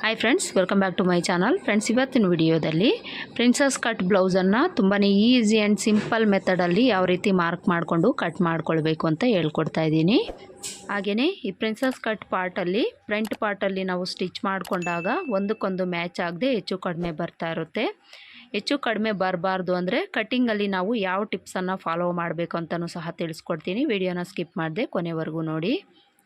Hi friends welcome back to my channel friends ಇವತ್ತಿನ ವಿಡಿಯೋದಲ್ಲಿ princess cut ಬ್ಲೌಸನ್ನು ತುಂಬಾ easy and simple ಮೆಥಡಲ್ಲಿ ಯಾವ ರೀತಿ ಮಾರ್ಕ್ ಮಾಡಿಕೊಂಡು ಕಟ್ ಮಾಡ್ಕೊಳ್ಬೇಕು ಅಂತ ಹೇಳ್ಕೊಡ್ತಾ ಇದ್ದೀನಿ. ಹಾಗೆಯೇ ಈ ಪ್ರಿನ್ಸಸ್ ಕಟ್ ಪಾರ್ಟಲ್ಲಿ ಫ್ರಂಟ್ ಪಾರ್ಟಲ್ಲಿ ನಾವು ಸ್ಟಿಚ್ ಮಾಡಿಕೊಂಡಾಗ ಒಂದಕ್ಕೊಂದು ಮ್ಯಾಚ್ ಆಗದೆ ಹೆಚ್ಚು ಕಡಿಮೆ ಬರ್ತಾ ಇರುತ್ತೆ. ಹೆಚ್ಚು ಕಡಿಮೆ ಬರಬಾರ್ದು ಅಂದರೆ ಕಟ್ಟಿಂಗಲ್ಲಿ ನಾವು ಯಾವ ಟಿಪ್ಸನ್ನು ಫಾಲೋ ಮಾಡಬೇಕು ಅಂತಲೂ ಸಹ ತಿಳಿಸ್ಕೊಡ್ತೀನಿ. ವಿಡಿಯೋನ ಸ್ಕಿಪ್ ಮಾಡದೆ ಕೊನೆವರೆಗೂ ನೋಡಿ.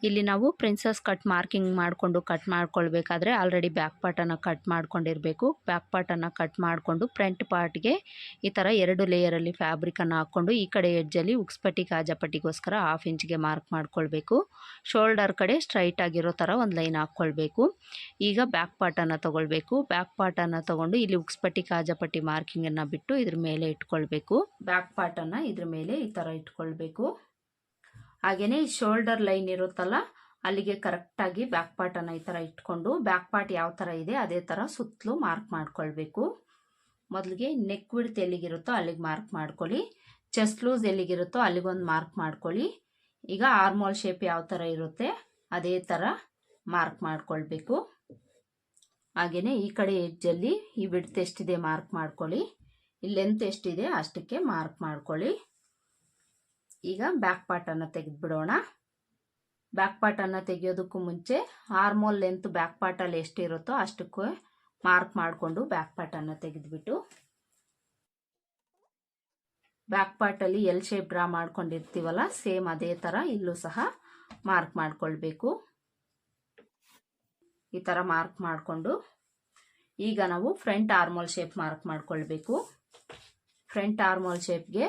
ಇಲ್ಲಿ ನಾವು ಪ್ರಿನ್ಸಸ್ ಕಟ್ ಮಾರ್ಕಿಂಗ್ ಮಾಡಿಕೊಂಡು ಕಟ್ ಮಾಡ್ಕೊಳ್ಬೇಕಾದ್ರೆ ಆಲ್ರೆಡಿ ಬ್ಯಾಕ್ ಪಾರ್ಟನ್ನು ಕಟ್ ಮಾಡ್ಕೊಂಡಿರಬೇಕು. ಬ್ಯಾಕ್ ಪಾರ್ಟನ್ನು ಕಟ್ ಮಾಡಿಕೊಂಡು ಫ್ರಂಟ್ ಪಾರ್ಟ್ಗೆ ಈ ಥರ ಎರಡು ಲೇಯರಲ್ಲಿ ಫ್ಯಾಬ್ರಿಕನ್ನು ಹಾಕ್ಕೊಂಡು ಈ ಕಡೆ ಎಡ್ಜಲ್ಲಿ ಉಕ್ಸ್ಪಟ್ಟಿ ಕಾಜಪಟ್ಟಿಗೋಸ್ಕರ ಹಾಫ್ ಇಂಚ್ಗೆ ಮಾರ್ಕ್ ಮಾಡ್ಕೊಳ್ಬೇಕು. ಶೋಲ್ಡರ್ ಕಡೆ ಸ್ಟ್ರೈಟ್ ಆಗಿರೋ ಥರ ಒಂದು ಲೈನ್ ಹಾಕ್ಕೊಳ್ಬೇಕು. ಈಗ ಬ್ಯಾಕ್ ಪಾರ್ಟನ್ನು ತೊಗೊಳ್ಬೇಕು. ಬ್ಯಾಕ್ ಪಾರ್ಟನ್ನು ತೊಗೊಂಡು ಇಲ್ಲಿ ಉಕ್ಸ್ಪಟ್ಟಿ ಕಾಜಪಟ್ಟಿ ಮಾರ್ಕಿಂಗನ್ನು ಬಿಟ್ಟು ಇದ್ರ ಮೇಲೆ ಇಟ್ಕೊಳ್ಬೇಕು. ಬ್ಯಾಕ್ ಪಾರ್ಟನ್ನು ಇದ್ರ ಮೇಲೆ ಈ ಥರ ಇಟ್ಕೊಳ್ಬೇಕು. ಹಾಗೆಯೇ ಶೋಲ್ಡರ್ ಲೈನ್ ಇರುತ್ತಲ್ಲ, ಅಲ್ಲಿಗೆ ಕರೆಕ್ಟಾಗಿ ಬ್ಯಾಕ್ ಪಾರ್ಟನ್ನು ಈ ಥರ ಇಟ್ಕೊಂಡು ಬ್ಯಾಕ್ ಪಾರ್ಟ್ ಯಾವ ಥರ ಇದೆ ಅದೇ ಥರ ಸುತ್ತಲೂ ಮಾರ್ಕ್ ಮಾಡ್ಕೊಳ್ಬೇಕು. ಮೊದಲಿಗೆ ನೆಕ್ ವಿಡ್ತ್ ಎಲ್ಲಿಗಿರುತ್ತೋ ಅಲ್ಲಿಗೆ ಮಾರ್ಕ್ ಮಾಡ್ಕೊಳ್ಳಿ. ಚೆಸ್ಟ್ ಲೂಸ್ ಎಲ್ಲಿಗಿರುತ್ತೋ ಅಲ್ಲಿಗೊಂದು ಮಾರ್ಕ್ ಮಾಡ್ಕೊಳ್ಳಿ. ಈಗ ಆರ್ಮೋಲ್ ಶೇಪ್ ಯಾವ ಥರ ಇರುತ್ತೆ ಅದೇ ಥರ ಮಾರ್ಕ್ ಮಾಡ್ಕೊಳ್ಬೇಕು. ಹಾಗೆಯೇ ಈ ಕಡೆ ಎಜ್ಜಲ್ಲಿ ಈ ವಿಡ್ತ್ ಎಷ್ಟಿದೆ ಮಾರ್ಕ್ ಮಾಡ್ಕೊಳ್ಳಿ. ಈ ಲೆಂತ್ ಎಷ್ಟಿದೆ ಅಷ್ಟಕ್ಕೆ ಮಾರ್ಕ್ ಮಾಡ್ಕೊಳ್ಳಿ. ಈಗ ಬ್ಯಾಕ್ ಪಾರ್ಟನ್ನು ತೆಗೆದುಬಿಡೋಣ. ಬ್ಯಾಕ್ ಪಾರ್ಟನ್ನು ತೆಗೆಯೋದಕ್ಕೂ ಮುಂಚೆ ಆರ್ಮೋಲ್ ಲೆಂತ್ ಬ್ಯಾಕ್ ಪಾರ್ಟಲ್ಲಿ ಎಷ್ಟಿರುತ್ತೋ ಅಷ್ಟಕ್ಕೂ ಮಾರ್ಕ್ ಮಾಡಿಕೊಂಡು ಬ್ಯಾಕ್ ಪಾರ್ಟನ್ನು ತೆಗೆದುಬಿಟ್ಟು. ಬ್ಯಾಕ್ ಪಾರ್ಟಲ್ಲಿ ಎಲ್ ಶೇಪ್ ಡ್ರಾ ಮಾಡ್ಕೊಂಡಿರ್ತೀವಲ್ಲ ಸೇಮ್ ಅದೇ ಥರ ಇಲ್ಲೂ ಸಹ ಮಾರ್ಕ್ ಮಾಡಿಕೊಳ್ಬೇಕು. ಈ ಥರ ಮಾರ್ಕ್ ಮಾಡಿಕೊಂಡು ಈಗ ನಾವು ಫ್ರಂಟ್ ಆರ್ಮೋಲ್ ಶೇಪ್ ಮಾರ್ಕ್ ಮಾಡ್ಕೊಳ್ಬೇಕು. ಫ್ರಂಟ್ ಆರ್ಮೋಲ್ ಶೇಪ್ಗೆ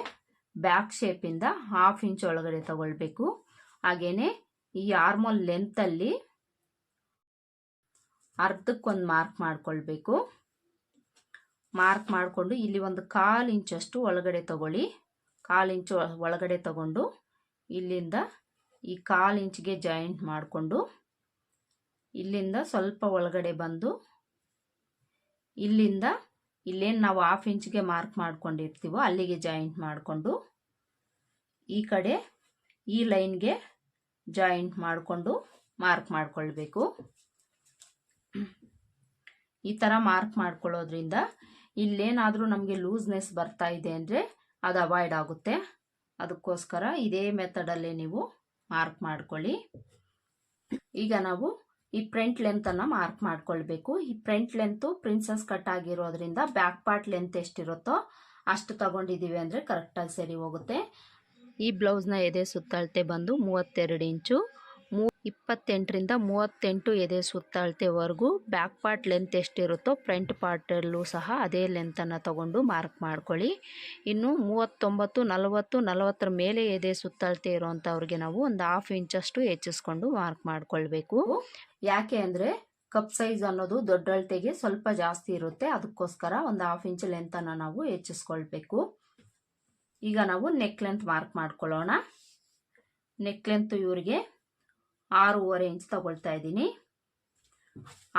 ಬ್ಯಾಕ್ ಶೇಪಿಂದ ಹಾಫ್ ಇಂಚ್ ಒಳಗಡೆ ತಗೊಳ್ಬೇಕು. ಹಾಗೇನೆ ಈ ಆರ್ಮೋಲ್ ಲೆಂತಲ್ಲಿ ಅರ್ಧಕ್ಕೊಂದು ಮಾರ್ಕ್ ಮಾಡ್ಕೊಳ್ಬೇಕು. ಮಾರ್ಕ್ ಮಾಡಿಕೊಂಡು ಇಲ್ಲಿ ಒಂದು ಕಾಲು ಇಂಚಷ್ಟು ಒಳಗಡೆ ತಗೊಳ್ಳಿ. ಕಾಲು ಇಂಚು ಒಳಗಡೆ ತಗೊಂಡು ಇಲ್ಲಿಂದ ಈ ಕಾಲು ಇಂಚ್ಗೆ ಜಾಯಿಂಟ್ ಮಾಡಿಕೊಂಡು ಇಲ್ಲಿಂದ ಸ್ವಲ್ಪ ಒಳಗಡೆ ಬಂದು ಇಲ್ಲಿಂದ ಇಲ್ಲೇನು ನಾವು ಹಾಫ್ ಇಂಚ್ಗೆ ಮಾರ್ಕ್ ಮಾಡ್ಕೊಂಡಿರ್ತೀವೋ ಅಲ್ಲಿಗೆ ಜಾಯಿಂಟ್ ಮಾಡಿಕೊಂಡು ಈ ಕಡೆ ಈ ಲೈನ್ಗೆ ಜಾಯಿಂಟ್ ಮಾಡಿಕೊಂಡು ಮಾರ್ಕ್ ಮಾಡಿಕೊಳ್ಬೇಕು. ಈ ಥರ ಮಾರ್ಕ್ ಮಾಡ್ಕೊಳ್ಳೋದ್ರಿಂದ ಇಲ್ಲೇನಾದರೂ ನಮಗೆ ಲೂಸ್ನೆಸ್ ಬರ್ತಾ ಇದೆ ಅಂದರೆ ಅದು ಅವಾಯ್ಡ್ ಆಗುತ್ತೆ. ಅದಕ್ಕೋಸ್ಕರ ಇದೇ ಮೆಥಡಲ್ಲೇ ನೀವು ಮಾರ್ಕ್ ಮಾಡ್ಕೊಳ್ಳಿ. ಈಗ ನಾವು ಈ ಫ್ರಂಟ್ ಲೆಂತನ್ನು ಮಾರ್ಕ್ ಮಾಡ್ಕೊಳ್ಬೇಕು. ಈ ಫ್ರಂಟ್ ಲೆಂತು ಪ್ರಿನ್ಸಸ್ ಕಟ್ ಆಗಿರೋದ್ರಿಂದ ಬ್ಯಾಕ್ ಪಾರ್ಟ್ ಲೆಂತ್ ಎಷ್ಟಿರುತ್ತೋ ಅಷ್ಟು ತಗೊಂಡಿದ್ದೀವಿ ಅಂದರೆ ಕರೆಕ್ಟಾಗಿ ಸರಿ ಹೋಗುತ್ತೆ. ಈ ಬ್ಲೌಸ್ನ ಎದೆ ಸುತ್ತಳತೆ ಬಂದು ಮೂವತ್ತೆರಡು ಇಂಚು. ಇಪ್ಪತ್ತೆಂಟರಿಂದ ಮೂವತ್ತೆಂಟು ಎದೆ ಸುತ್ತಳತೆವರೆಗೂ ಬ್ಯಾಕ್ ಪಾರ್ಟ್ ಲೆಂತ್ ಎಷ್ಟಿರುತ್ತೋ ಫ್ರಂಟ್ ಪಾರ್ಟಲ್ಲೂ ಸಹ ಅದೇ ಲೆಂತನ್ನು ತಗೊಂಡು ಮಾರ್ಕ್ ಮಾಡ್ಕೊಳ್ಳಿ. ಇನ್ನು ಮೂವತ್ತೊಂಬತ್ತು, ನಲವತ್ತು, ನಲವತ್ತರ ಮೇಲೆ ಎದೆ ಸುತ್ತಳತೆ ಇರುವಂಥವ್ರಿಗೆ ನಾವು ಒಂದು ಹಾಫ್ ಇಂಚಷ್ಟು ಹೆಚ್ಚಿಸ್ಕೊಂಡು ಮಾರ್ಕ್ ಮಾಡ್ಕೊಳ್ಬೇಕು. ಯಾಕೆ ಅಂದರೆ ಕಪ್ ಸೈಜ್ ಅನ್ನೋದು ದೊಡ್ಡ ಅಳತೆಗೆ ಸ್ವಲ್ಪ ಜಾಸ್ತಿ ಇರುತ್ತೆ. ಅದಕ್ಕೋಸ್ಕರ ಒಂದು ಹಾಫ್ ಇಂಚ್ ಲೆಂತನ್ನು ನಾವು ಹೆಚ್ಚಿಸ್ಕೊಳ್ಬೇಕು. ಈಗ ನಾವು ನೆಕ್ ಲೆಂತ್ ಮಾರ್ಕ್ ಮಾಡ್ಕೊಳ್ಳೋಣ. ನೆಕ್ ಲೆಂತ್ ಇವರಿಗೆ ಆರೂವರೆ ಇಂಚ್ ತಗೊಳ್ತಾ ಇದ್ದೀನಿ.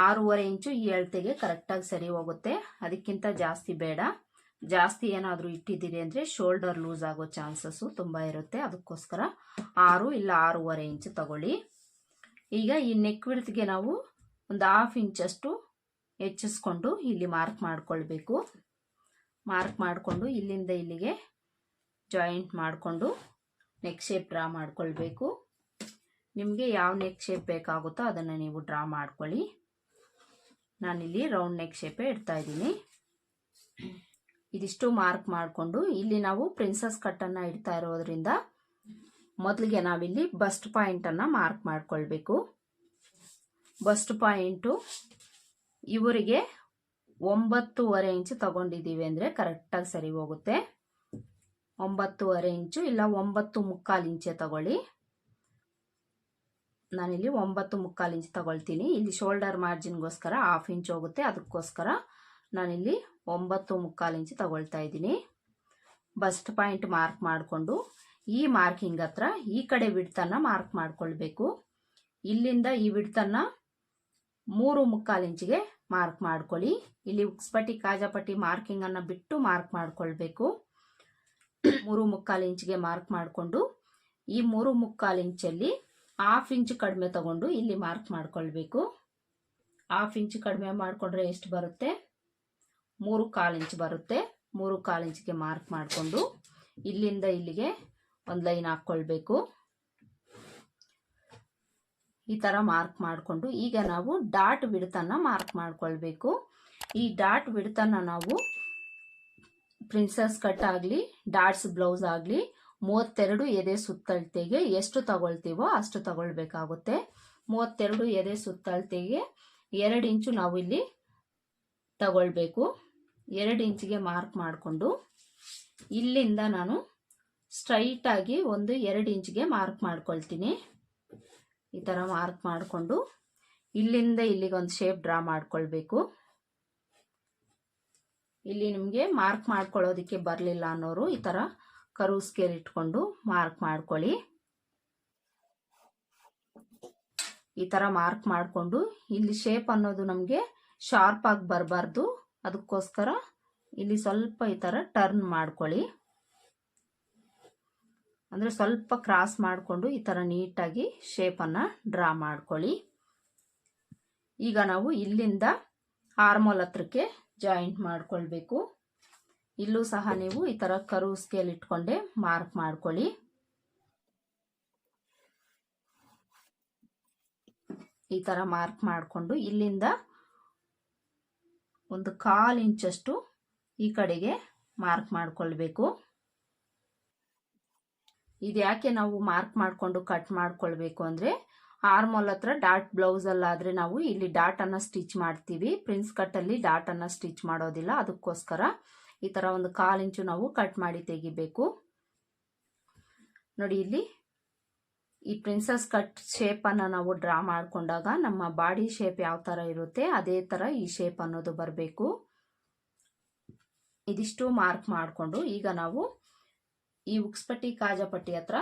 ಆರೂವರೆ ಇಂಚು ಈ ಅಳತೆಗೆ ಕರೆಕ್ಟಾಗಿ ಸರಿ ಹೋಗುತ್ತೆ. ಅದಕ್ಕಿಂತ ಜಾಸ್ತಿ ಬೇಡ. ಜಾಸ್ತಿ ಏನಾದರೂ ಇಟ್ಟಿದ್ದೀರಿ ಅಂದರೆ ಶೋಲ್ಡರ್ ಲೂಸ್ ಆಗೋ ಚಾನ್ಸಸ್ಸು ತುಂಬ ಇರುತ್ತೆ. ಅದಕ್ಕೋಸ್ಕರ ಆರು ಇಲ್ಲ ಆರೂವರೆ ಇಂಚು ತಗೊಳ್ಳಿ. ಈಗ ಈ ನೆಕ್ ವಿಡ್ತ್ಗೆ ನಾವು ಒಂದು ಹಾಫ್ ಇಂಚಷ್ಟು ಹೆಚ್ಚಿಸ್ಕೊಂಡು ಇಲ್ಲಿ ಮಾರ್ಕ್ ಮಾಡಿಕೊಳ್ಬೇಕು. ಮಾರ್ಕ್ ಮಾಡಿಕೊಂಡು ಇಲ್ಲಿಂದ ಇಲ್ಲಿಗೆ ಜಾಯಿಂಟ್ ಮಾಡಿಕೊಂಡು ನೆಕ್ ಶೇಪ್ ಡ್ರಾ ಮಾಡ್ಕೊಳ್ಬೇಕು. ನಿಮಗೆ ಯಾವ ನೆಕ್ ಶೇಪ್ ಬೇಕಾಗುತ್ತೋ ಅದನ್ನು ನೀವು ಡ್ರಾ ಮಾಡ್ಕೊಳ್ಳಿ. ನಾನಿಲ್ಲಿ ರೌಂಡ್ ನೆಕ್ ಶೇಪೇ ಇಡ್ತಾ ಇದ್ದೀನಿ. ಇದಿಷ್ಟು ಮಾರ್ಕ್ ಮಾಡಿಕೊಂಡು ಇಲ್ಲಿ ನಾವು ಪ್ರಿನ್ಸಸ್ ಕಟ್ಟನ್ನು ಇಡ್ತಾ ಇರೋದ್ರಿಂದ ಮೊದಲಿಗೆ ನಾವಿಲ್ಲಿ ಬಸ್ಟ್ ಪಾಯಿಂಟನ್ನು ಮಾರ್ಕ್ ಮಾಡಿಕೊಳ್ಬೇಕು. ಬಸ್ಟ್ ಪಾಯಿಂಟು ಇವರಿಗೆ ಒಂಬತ್ತೂವರೆ ಇಂಚು ತಗೊಂಡಿದ್ದೀವಿ ಅಂದರೆ ಕರೆಕ್ಟಾಗಿ ಸರಿ ಹೋಗುತ್ತೆ. ಒಂಬತ್ತೂವರೆ ಇಂಚು ಇಲ್ಲ ಒಂಬತ್ತು ಮುಕ್ಕಾಲು ಇಂಚೆ ತಗೊಳ್ಳಿ. ನಾನಿಲ್ಲಿ ಒಂಬತ್ತು ಮುಕ್ಕಾಲು ಇಂಚ್ ತಗೊಳ್ತೀನಿ. ಇಲ್ಲಿ ಶೋಲ್ಡರ್ ಮಾರ್ಜಿನ್ಗೋಸ್ಕರ ಹಾಫ್ ಇಂಚ್ ಹೋಗುತ್ತೆ. ಅದಕ್ಕೋಸ್ಕರ ನಾನಿಲ್ಲಿ ಒಂಬತ್ತು ಮುಕ್ಕಾಲು ಇಂಚ್ ತಗೊಳ್ತಾ ಇದ್ದೀನಿ. ಬಸ್ಟ್ ಪಾಯಿಂಟ್ ಮಾರ್ಕ್ ಮಾಡಿಕೊಂಡು ಈ ಮಾರ್ಕಿಂಗ್ ಹತ್ರ ಈ ಕಡೆ ವಿಡ್ತನ್ನು ಮಾರ್ಕ್ ಮಾಡಿಕೊಳ್ಬೇಕು. ಇಲ್ಲಿಂದ ಈ ವಿಡ್ತನ್ನು ಮೂರು ಮುಕ್ಕಾಲು ಇಂಚಿಗೆ ಮಾರ್ಕ್ ಮಾಡ್ಕೊಳ್ಳಿ. ಇಲ್ಲಿ ಉಕ್ಸ್ಪಟ್ಟಿ, ಕಾಜಾಪಟ್ಟಿ ಮಾರ್ಕಿಂಗನ್ನು ಬಿಟ್ಟು ಮಾರ್ಕ್ ಮಾಡಿಕೊಳ್ಬೇಕು. ಮೂರು ಮುಕ್ಕಾಲು ಇಂಚಿಗೆ ಮಾರ್ಕ್ ಮಾಡಿಕೊಂಡು ಈ ಮೂರು ಮುಕ್ಕಾಲು ಇಂಚಲ್ಲಿ ಹಾಫ್ ಇಂಚ್ ಕಡಿಮೆ ತಗೊಂಡು ಇಲ್ಲಿ ಮಾರ್ಕ್ ಮಾಡ್ಕೊಳ್ಬೇಕು. ಹಾಫ್ ಇಂಚ್ ಕಡಿಮೆ ಮಾಡಿಕೊಂಡ್ರೆ ಎಷ್ಟು ಬರುತ್ತೆ? ಮೂರು ಕಾಲು ಇಂಚ್ ಬರುತ್ತೆ. ಮೂರು ಕಾಲು ಇಂಚಿಗೆ ಮಾರ್ಕ್ ಮಾಡಿಕೊಂಡು ಇಲ್ಲಿಂದ ಇಲ್ಲಿಗೆ ಒಂದು ಲೈನ್ ಹಾಕ್ಕೊಳ್ಬೇಕು. ಈ ಥರ ಮಾರ್ಕ್ ಮಾಡಿಕೊಂಡು ಈಗ ನಾವು ಡಾಟ್ ಬಿಡತನ ಮಾರ್ಕ್ ಮಾಡಿಕೊಳ್ಬೇಕು. ಈ ಡಾಟ್ ಬಿಡತನ ನಾವು ಪ್ರಿನ್ಸಸ್ ಕಟ್ ಆಗಲಿ ಡಾಟ್ಸ್ ಬ್ಲೌಸ್ ಆಗಲಿ ಮೂವತ್ತೆರಡು ಎದೆ ಸುತ್ತಳತೆಗೆ ಎಷ್ಟು ತಗೊಳ್ತೀವೋ ಅಷ್ಟು ತಗೊಳ್ಬೇಕಾಗುತ್ತೆ. ಮೂವತ್ತೆರಡು ಎದೆ ಸುತ್ತಳತೆಗೆ ಎರಡು ಇಂಚು ನಾವು ಇಲ್ಲಿ ತಗೊಳ್ಬೇಕು. ಎರಡು ಇಂಚಿಗೆ ಮಾರ್ಕ್ ಮಾಡಿಕೊಂಡು ಇಲ್ಲಿಂದ ನಾನು ಸ್ಟ್ರೈಟಾಗಿ ಒಂದು ಎರಡು ಇಂಚಿಗೆ ಮಾರ್ಕ್ ಮಾಡ್ಕೊಳ್ತೀನಿ. ಈ ಥರ ಮಾರ್ಕ್ ಮಾಡಿಕೊಂಡು ಇಲ್ಲಿಂದ ಇಲ್ಲಿಗೆ ಒಂದು ಶೇಪ್ ಡ್ರಾ ಮಾಡ್ಕೊಳ್ಬೇಕು. ಇಲ್ಲಿ ನಿಮಗೆ ಮಾರ್ಕ್ ಮಾಡ್ಕೊಳ್ಳೋದಕ್ಕೆ ಬರಲಿಲ್ಲ ಅನ್ನೋರು ಈ ಥರ ಕರು ಸ್ಕೇಲ್ ಇಟ್ಕೊಂಡು ಮಾರ್ಕ್ ಮಾಡ್ಕೊಳ್ಳಿ. ಈ ಥರ ಮಾರ್ಕ್ ಮಾಡಿಕೊಂಡು ಇಲ್ಲಿ ಶೇಪ್ ಅನ್ನೋದು ನಮಗೆ ಶಾರ್ಪ್ ಆಗಿ ಬರಬಾರ್ದು. ಅದಕ್ಕೋಸ್ಕರ ಇಲ್ಲಿ ಸ್ವಲ್ಪ ಈ ಥರ ಟರ್ನ್ ಮಾಡ್ಕೊಳ್ಳಿ. ಅಂದರೆ ಸ್ವಲ್ಪ ಕ್ರಾಸ್ ಮಾಡಿಕೊಂಡು ಈ ಥರ ನೀಟಾಗಿ ಶೇಪನ್ನು ಡ್ರಾ ಮಾಡ್ಕೊಳ್ಳಿ. ಈಗ ನಾವು ಇಲ್ಲಿಂದ ಆರ್ಮೋಲ್ ಹತ್ರಕ್ಕೆ ಜಾಯಿಂಟ್ ಮಾಡ್ಕೊಳ್ಬೇಕು. ಇಲ್ಲೂ ಸಹ ನೀವು ಈ ಥರ ಕರು ಸ್ಕೇಲ್ ಇಟ್ಕೊಂಡೆ ಮಾರ್ಕ್ ಮಾಡ್ಕೊಳ್ಳಿ. ಈ ಥರ ಮಾರ್ಕ್ ಮಾಡಿಕೊಂಡು ಇಲ್ಲಿಂದ ಒಂದು ಕಾಲು ಇಂಚಷ್ಟು ಈ ಕಡೆಗೆ ಮಾರ್ಕ್ ಮಾಡಿಕೊಳ್ಬೇಕು. ಇದು ಯಾಕೆ ನಾವು ಮಾರ್ಕ್ ಮಾಡಿಕೊಂಡು ಕಟ್ ಮಾಡ್ಕೊಳ್ಬೇಕು ಅಂದರೆ ಆರ್ಮೋಲ್ ಹತ್ರ ಡಾಟ್ ಬ್ಲೌಸಲ್ಲಾದರೆ ನಾವು ಇಲ್ಲಿ ಡಾಟನ್ನು ಸ್ಟಿಚ್ ಮಾಡ್ತೀವಿ. ಪ್ರಿನ್ಸ್ ಕಟ್ಟಲ್ಲಿ ಡಾಟನ್ನು ಸ್ಟಿಚ್ ಮಾಡೋದಿಲ್ಲ. ಅದಕ್ಕೋಸ್ಕರ ಈ ಥರ ಒಂದು ಕಾಲು ಇಂಚು ನಾವು ಕಟ್ ಮಾಡಿ ತೆಗಿಬೇಕು. ನೋಡಿ ಇಲ್ಲಿ ಈ ಪ್ರಿನ್ಸಸ್ ಕಟ್ ಶೇಪನ್ನು ನಾವು ಡ್ರಾ ಮಾಡಿಕೊಂಡಾಗ ನಮ್ಮ ಬಾಡಿ ಶೇಪ್ ಯಾವ ಥರ ಇರುತ್ತೆ ಅದೇ ಥರ ಈ ಶೇಪ್ ಅನ್ನೋದು ಬರಬೇಕು. ಇದಿಷ್ಟು ಮಾರ್ಕ್ ಮಾಡಿಕೊಂಡು ಈಗ ನಾವು ಈ ಉಕ್ಸ್ಪಟ್ಟಿ ಕಾಜಪಟ್ಟಿ ಹತ್ರ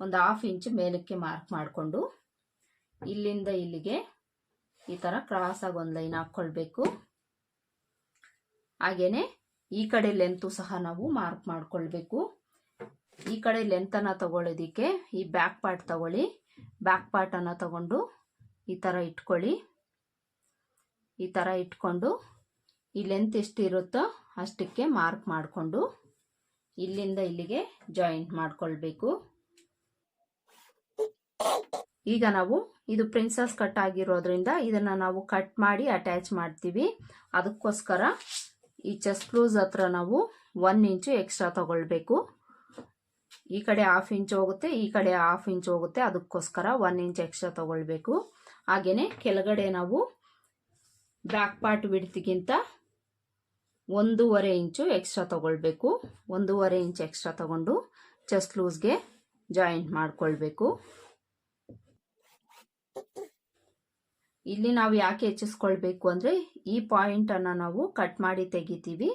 ಒಂದು ಹಾಫ್ ಇಂಚ್ ಮೇಲಕ್ಕೆ ಮಾರ್ಕ್ ಮಾಡಿಕೊಂಡು ಇಲ್ಲಿಂದ ಇಲ್ಲಿಗೆ ಈ ಥರ ಕ್ರಾಸಾಗಿ ಒಂದು ಲೈನ್ ಹಾಕ್ಕೊಳ್ಬೇಕು. ಹಾಗೇನೆ ಈ ಕಡೆ ಲೆಂತು ಸಹ ನಾವು ಮಾರ್ಕ್ ಮಾಡ್ಕೊಳ್ಬೇಕು. ಈ ಕಡೆ ಲೆಂತನ್ನು ತಗೊಳ್ಳೋದಿಕ್ಕೆ ಈ ಬ್ಯಾಕ್ ಪಾರ್ಟ್ ತಗೊಳ್ಳಿ. ಬ್ಯಾಕ್ ಪಾರ್ಟನ್ನು ತಗೊಂಡು ಈ ಥರ ಇಟ್ಕೊಳ್ಳಿ. ಈ ಥರ ಇಟ್ಕೊಂಡು ಈ ಲೆಂತ್ ಎಷ್ಟಿರುತ್ತೋ ಅಷ್ಟಕ್ಕೆ ಮಾರ್ಕ್ ಮಾಡಿಕೊಂಡು ಇಲ್ಲಿಂದ ಇಲ್ಲಿಗೆ ಜಾಯಿಂಟ್ ಮಾಡಿಕೊಳ್ಬೇಕು. ಈಗ ನಾವು ಇದು ಪ್ರಿನ್ಸಸ್ ಕಟ್ ಆಗಿರೋದ್ರಿಂದ ಇದನ್ನು ನಾವು ಕಟ್ ಮಾಡಿ ಅಟ್ಯಾಚ್ ಮಾಡ್ತೀವಿ. ಅದಕ್ಕೋಸ್ಕರ ಈ ಚೆಸ್ಟ್ ಕ್ಲೂಸ್ ಹತ್ರ ನಾವು ಒನ್ ಇಂಚು ಎಕ್ಸ್ಟ್ರಾ ತಗೊಳ್ಬೇಕು. ಈ ಕಡೆ ಹಾಫ್ ಇಂಚ್ ಹೋಗುತ್ತೆ, ಈ ಕಡೆ ಹಾಫ್ ಇಂಚ್ ಹೋಗುತ್ತೆ, ಅದಕ್ಕೋಸ್ಕರ ಒನ್ ಇಂಚ್ ಎಕ್ಸ್ಟ್ರಾ ತಗೊಳ್ಬೇಕು. ಹಾಗೆಯೇ ಕೆಳಗಡೆ ನಾವು ಬ್ಯಾಕ್ ಪಾರ್ಟ್ ಬಿಡ್ತಿಗಿಂತ ಒಂದೂವರೆ ಇಂಚು ಎಕ್ಸ್ಟ್ರಾ ತಗೊಳ್ಬೇಕು. ಒಂದೂವರೆ ಇಂಚ್ ಎಕ್ಸ್ಟ್ರಾ ತಗೊಂಡು ಚೆಸ್ಟ್ ಲೂಸ್ಗೆ ಜಾಯಿಂಟ್ ಮಾಡ್ಕೊಳ್ಬೇಕು. ಇಲ್ಲಿ ನಾವು ಯಾಕೆ ಹೆಚ್ಚಿಸ್ಕೊಳ್ಬೇಕು ಅಂದರೆ ಈ ಪಾಯಿಂಟನ್ನು ನಾವು ಕಟ್ ಮಾಡಿ ತೆಗಿತೀವಿ.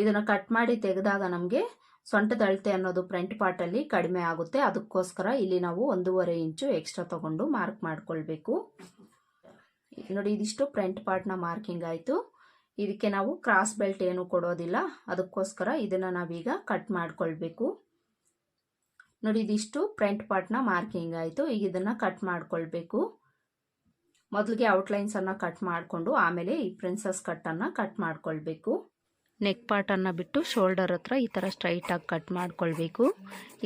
ಇದನ್ನು ಕಟ್ ಮಾಡಿ ತೆಗೆದಾಗ ನಮಗೆ ಸೊಂಟದ ಅಳತೆ ಅನ್ನೋದು ಫ್ರಂಟ್ ಪಾರ್ಟಲ್ಲಿ ಕಡಿಮೆ ಆಗುತ್ತೆ. ಅದಕ್ಕೋಸ್ಕರ ಇಲ್ಲಿ ನಾವು ಒಂದೂವರೆ ಇಂಚು ಎಕ್ಸ್ಟ್ರಾ ತಗೊಂಡು ಮಾರ್ಕ್ ಮಾಡ್ಕೊಳ್ಬೇಕು. ನೋಡಿ, ಇದಿಷ್ಟು ಫ್ರಂಟ್ ಪಾರ್ಟ್ನ ಮಾರ್ಕಿಂಗ್ ಆಯಿತು. ಇದಕ್ಕೆ ನಾವು ಕ್ರಾಸ್ ಬೆಲ್ಟ್ ಏನು ಕೊಡೋದಿಲ್ಲ. ಅದಕ್ಕೋಸ್ಕರ ಇದನ್ನು ನಾವೀಗ ಕಟ್ ಮಾಡ್ಕೊಳ್ಬೇಕು. ನೋಡಿ, ಇದಿಷ್ಟು ಫ್ರಂಟ್ ಪಾರ್ಟ್ನ ಮಾರ್ಕಿಂಗ್ ಆಯಿತು. ಈಗ ಇದನ್ನು ಕಟ್ ಮಾಡ್ಕೊಳ್ಬೇಕು. ಮೊದಲಿಗೆ ಔಟ್ಲೈನ್ಸನ್ನು ಕಟ್ ಮಾಡಿಕೊಂಡು ಆಮೇಲೆ ಈ ಪ್ರಿನ್ಸಸ್ ಕಟ್ಟನ್ನು ಕಟ್ ಮಾಡ್ಕೊಳ್ಬೇಕು. ನೆಕ್ ಪಾರ್ಟನ್ನು ಬಿಟ್ಟು ಶೋಲ್ಡರ್ ಹತ್ರ ಈ ಥರ ಸ್ಟ್ರೈಟಾಗಿ ಕಟ್ ಮಾಡ್ಕೊಳ್ಬೇಕು.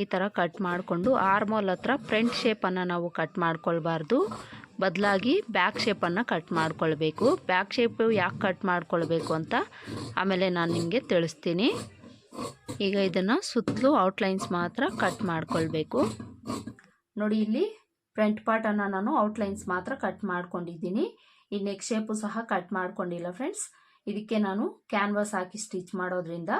ಈ ಥರ ಕಟ್ ಮಾಡಿಕೊಂಡು ಆರ್ಮೋಲ್ ಹತ್ರ ಫ್ರಂಟ್ ಶೇಪನ್ನು ನಾವು ಕಟ್ ಮಾಡ್ಕೊಳ್ಬಾರ್ದು. ಬದಲಾಗಿ ಬ್ಯಾಕ್ ಶೇಪನ್ನು ಕಟ್ ಮಾಡ್ಕೊಳ್ಬೇಕು. ಬ್ಯಾಕ್ ಶೇಪು ಯಾಕೆ ಕಟ್ ಮಾಡ್ಕೊಳ್ಬೇಕು ಅಂತ ಆಮೇಲೆ ನಾನು ನಿಮಗೆ ತಿಳಿಸ್ತೀನಿ. ಈಗ ಇದನ್ನು ಸುತ್ತಲೂ ಔಟ್ಲೈನ್ಸ್ ಮಾತ್ರ ಕಟ್ ಮಾಡ್ಕೊಳ್ಬೇಕು. ನೋಡಿ ಇಲ್ಲಿ ಫ್ರಂಟ್ ಪಾರ್ಟನ್ನು ನಾನು ಔಟ್ಲೈನ್ಸ್ ಮಾತ್ರ ಕಟ್ ಮಾಡ್ಕೊಂಡಿದ್ದೀನಿ. ಈ ನೆಕ್ ಶೇಪು ಸಹ ಕಟ್ ಮಾಡ್ಕೊಂಡಿಲ್ಲ ಫ್ರೆಂಡ್ಸ್ ಇದಕ್ಕೆ ನಾನು ಕ್ಯಾನ್ವಾಸ್ ಹಾಕಿ ಸ್ಟಿಚ್ ಮಾಡೋದ್ರಿಂದ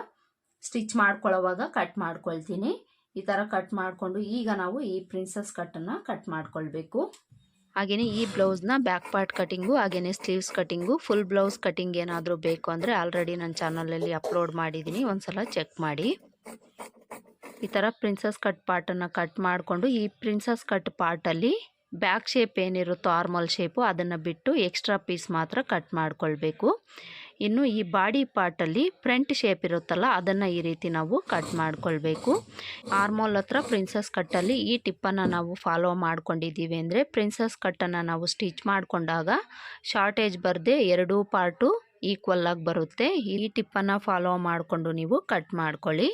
ಸ್ಟಿಚ್ ಮಾಡ್ಕೊಳ್ಳೋವಾಗ ಕಟ್ ಮಾಡ್ಕೊಳ್ತೀನಿ. ಈ ಥರ ಕಟ್ ಮಾಡಿಕೊಂಡು ಈಗ ನಾವು ಈ ಪ್ರಿನ್ಸಸ್ ಕಟ್ಟನ್ನು ಕಟ್ ಮಾಡ್ಕೊಳ್ಬೇಕು. ಹಾಗೆಯೇ ಈ ಬ್ಲೌಸ್ನ ಬ್ಯಾಕ್ ಪಾರ್ಟ್ ಕಟಿಂಗು ಹಾಗೆಯೇ sleeves cutting full blouse cutting ಏನಾದರೂ ಬೇಕು ಅಂದರೆ ಆಲ್ರೆಡಿ ನನ್ನ ಚಾನಲಲ್ಲಿ ಅಪ್ಲೋಡ್ ಮಾಡಿದ್ದೀನಿ. ಒಂದ್ಸಲ ಚೆಕ್ ಮಾಡಿ. ಈ ಥರ ಪ್ರಿನ್ಸಸ್ ಕಟ್ ಪಾರ್ಟನ್ನು ಕಟ್ ಮಾಡಿಕೊಂಡು, ಈ ಪ್ರಿನ್ಸಸ್ ಕಟ್ ಪಾರ್ಟಲ್ಲಿ ಬ್ಯಾಕ್ ಶೇಪ್ ಏನಿರುತ್ತೋ ಆರ್ಮಲ್ ಶೇಪು ಅದನ್ನು ಬಿಟ್ಟು ಎಕ್ಸ್ಟ್ರಾ ಪೀಸ್ ಮಾತ್ರ ಕಟ್ ಮಾಡಿಕೊಳ್ಬೇಕು. ಇನ್ನು ಈ ಬಾಡಿ ಪಾರ್ಟಲ್ಲಿ ಫ್ರಂಟ್ ಶೇಪ್ ಇರುತ್ತಲ್ಲ, ಅದನ್ನು ಈ ರೀತಿ ನಾವು ಕಟ್ ಮಾಡಿಕೊಳ್ಬೇಕು. ಆರ್ಮೋಲ್ ಹತ್ರ ಪ್ರಿನ್ಸಸ್ ಕಟ್ಟಲ್ಲಿ ಈ ಟಿಪ್ಪನ್ನು ನಾವು ಫಾಲೋ ಮಾಡ್ಕೊಂಡಿದ್ದೀವಿ ಅಂದರೆ ಪ್ರಿನ್ಸಸ್ ಕಟ್ಟನ್ನು ನಾವು ಸ್ಟಿಚ್ ಮಾಡಿಕೊಂಡಾಗ ಶಾರ್ಟೇಜ್ ಬರದೆ ಎರಡೂ ಪಾರ್ಟು ಈಕ್ವಲ್ ಆಗಿ ಬರುತ್ತೆ. ಈ ಟಿಪ್ಪನ್ನು ಫಾಲೋ ಮಾಡಿಕೊಂಡು ನೀವು ಕಟ್ ಮಾಡ್ಕೊಳ್ಳಿ.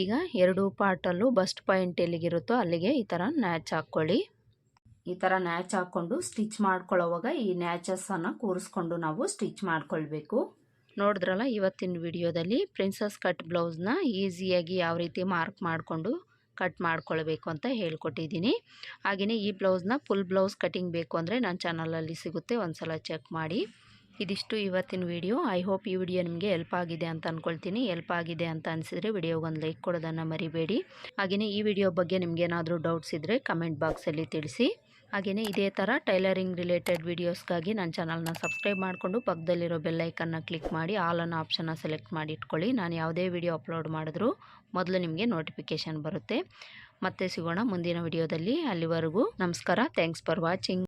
ಈಗ ಎರಡು ಪಾರ್ಟಲ್ಲೂ ಬಸ್ಟ್ ಪಾಯಿಂಟ್ ಎಲ್ಲಿಗಿರುತ್ತೋ ಅಲ್ಲಿಗೆ ಈ ಥರ ನ್ಯಾಚ್ ಹಾಕ್ಕೊಳ್ಳಿ. ಈ ಥರ ನ್ಯಾಚ್ ಹಾಕ್ಕೊಂಡು ಸ್ಟಿಚ್ ಮಾಡ್ಕೊಳ್ಳೋವಾಗ ಈ ನ್ಯಾಚಸ್ಸನ್ನು ಕೂರಿಸ್ಕೊಂಡು ನಾವು ಸ್ಟಿಚ್ ಮಾಡ್ಕೊಳ್ಬೇಕು. ನೋಡಿದ್ರಲ್ಲ ಇವತ್ತಿನ ವಿಡಿಯೋದಲ್ಲಿ ಪ್ರಿನ್ಸಸ್ ಕಟ್ ಬ್ಲೌಸ್ನ ಈಸಿಯಾಗಿ ಯಾವ ರೀತಿ ಮಾರ್ಕ್ ಮಾಡಿಕೊಂಡು ಕಟ್ ಮಾಡ್ಕೊಳ್ಬೇಕು ಅಂತ ಹೇಳ್ಕೊಟ್ಟಿದ್ದೀನಿ. ಹಾಗೆಯೇ ಈ ಬ್ಲೌಸ್ನ ಫುಲ್ ಬ್ಲೌಸ್ ಕಟಿಂಗ್ ಬೇಕು ಅಂದರೆ ನನ್ನ ಚಾನಲಲ್ಲಿ ಸಿಗುತ್ತೆ ಒಂದು ಸಲ ಚೆಕ್ ಮಾಡಿ. ಇದಿಷ್ಟು ಇವತ್ತಿನ ವಿಡಿಯೋ. ಐ ಹೋಪ್ ಈ ವಿಡಿಯೋ ನಿಮಗೆ ಹೆಲ್ಪ್ ಆಗಿದೆ ಅಂತ ಅಂದ್ಕೊಳ್ತೀನಿ ಹೆಲ್ಪ್ ಆಗಿದೆ ಅಂತ ಅನಿಸಿದರೆ ವಿಡಿಯೋಗೊಂದು ಲೈಕ್ ಕೊಡೋದನ್ನು ಮರಿಬೇಡಿ. ಹಾಗೆಯೇ ಈ ವಿಡಿಯೋ ಬಗ್ಗೆ ನಿಮಗೇನಾದರೂ ಡೌಟ್ಸ್ ಇದ್ದರೆ ಕಮೆಂಟ್ ಬಾಕ್ಸಲ್ಲಿ ತಿಳಿಸಿ. ಹಾಗೆಯೇ ಇದೇ ಥರ ಟೈಲರಿಂಗ್ ರಿಲೇಟೆಡ್ ವೀಡಿಯೋಸ್ಗಾಗಿ ನನ್ನ ಚಾನಲ್ನ ಸಬ್ಸ್ಕ್ರೈಬ್ ಮಾಡಿಕೊಂಡು ಪಕ್ಕದಲ್ಲಿರೋ ಬೆಲ್ಲೈಕನ್ನ ಕ್ಲಿಕ್ ಮಾಡಿ ಆಲ್ ಅನ್ನೋ ಆಪ್ಷನ್ನ ಸೆಲೆಕ್ಟ್ ಮಾಡಿ ಇಟ್ಕೊಳ್ಳಿ. ನಾನು ಯಾವುದೇ ವಿಡಿಯೋ ಅಪ್ಲೋಡ್ ಮಾಡಿದ್ರೂ ಮೊದಲು ನಿಮಗೆ ನೋಟಿಫಿಕೇಷನ್ ಬರುತ್ತೆ. ಮತ್ತೆ ಸಿಗೋಣ ಮುಂದಿನ ವಿಡಿಯೋದಲ್ಲಿ ಅಲ್ಲಿವರೆಗೂ ನಮಸ್ಕಾರ. Thanks for watching